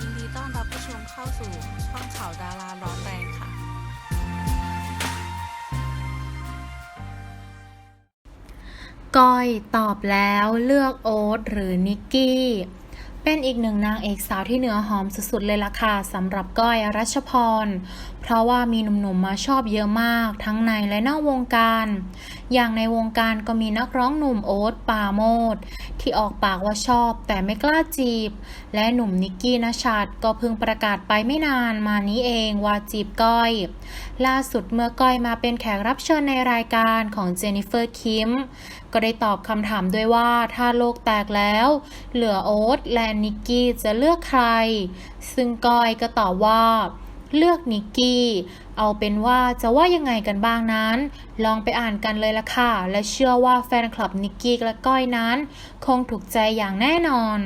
ยินดีต้อนรับผู้ชมเข้าสู่ช่องข่าวดาราร้อนแรงค่ะ ก้อยตอบแล้วเลือกโอ๊ตหรือนิกกี้ เป็นอีกหนึ่งนางเอกสาวที่เนื้อหอมสุดๆเลยล่ะค่ะสำหรับก้อยรัชพร เพราะว่ามีหนุ่มๆมาชอบเยอะมาก ทั้งในและนอกวงการอย่างในวงการก็มีนักร้องหนุ่มโอ๊ตปาโมดที่ออกปากว่าชอบแต่ไม่กล้าจีบ และหนุ่มนิกกี้นชัดก็เพิ่งประกาศไปไม่นานมานี้เองว่าจีบก้อย ล่าสุดเมื่อก้อยมาเป็นแขกรับเชิญในรายการของเจนนิเฟอร์คิมก็ได้ตอบคำถามด้วยว่าถ้าโลกแตกแล้ว เหลือโอ๊ตและนิกกี้จะเลือกใคร ซึ่งก้อยก็ตอบว่า เลือกนิกกี้ เอาเป็นว่าจะว่ายังไงกันบ้างนั้น ลองไปอ่านกันเลยละค่ะ และเชื่อว่าแฟนคลับนิกกี้และก้อยนั้น คงถูกใจอย่างแน่นอน